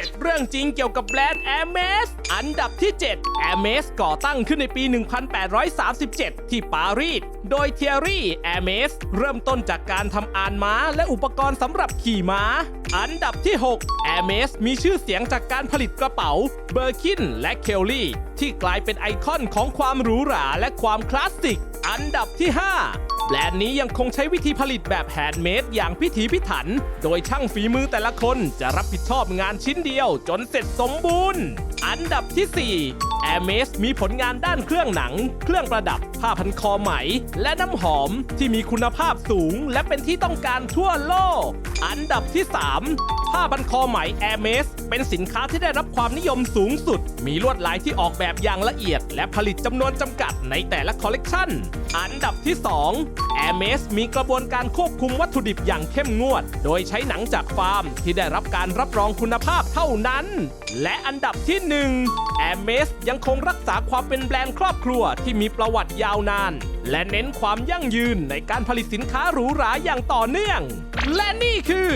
7 เรื่องจริงเกี่ยวกับแบรนด์ a อ r m e s อันดับที่7 a อ r m e s ก่อตั้งขึ้นในปี 1837 ที่ปารีส โดยเทียรี่ a อ r m e s เริ่มต้นจากการทำอานม้าและอุปกรณ์สำหรับขี่ม้า อันดับที่ 6 a อ r m e s มีชื่อเสียงจากการผลิตกระเป๋าเบอร์คินและเคลลี่ ที่กลายเป็นไอคอนของความหรูหราและความคลาสสิก อันดับที่ 5 แบรนด์นี้ยังคงใช้วิธีผลิตแบบแฮนด์เมดอย่างพิถีพิถัน โดยช่างฝีมือแต่ละคนจะรับผิดชอบงานชิ้นเดียวจนเสร็จสมบูรณ์ อันดับที่ 4 a อ r m e s มีผลงานด้านเครื่องหนัง เครื่องประดับ ผ้าพันคอไหม และน้ำหอมที่มีคุณภาพสูง และเป็นที่ต้องการทั่วโลก อันดับที่ 3 ผ้าพันคอไหม a อ r m e s เป็นสินค้าที่ได้รับความนิยมสูงสุด มีลวดลายที่ออกแบบอย่างละเอียด และผลิตจำนวนจำกัดในแต่ละคอลเลกชันอันดับที่ 2 a อ r m e s มีกระบวนการควบคุมวัตถุดิบอย่างเข้มงวด โดยใช้หนังจากฟาร์มที่ได้รับการรับรองคุณภาพเท่านั้น และอันดับที่ 1 a อ r m e s ยังคงรักษาความเป็นแบรนด์ครอบครัวที่มีประวัติยาวนาน และเน้นความยั่งยืนในการผลิตสินค้าหรูหราอย่างต่อเนื่อง และนี่คือคือ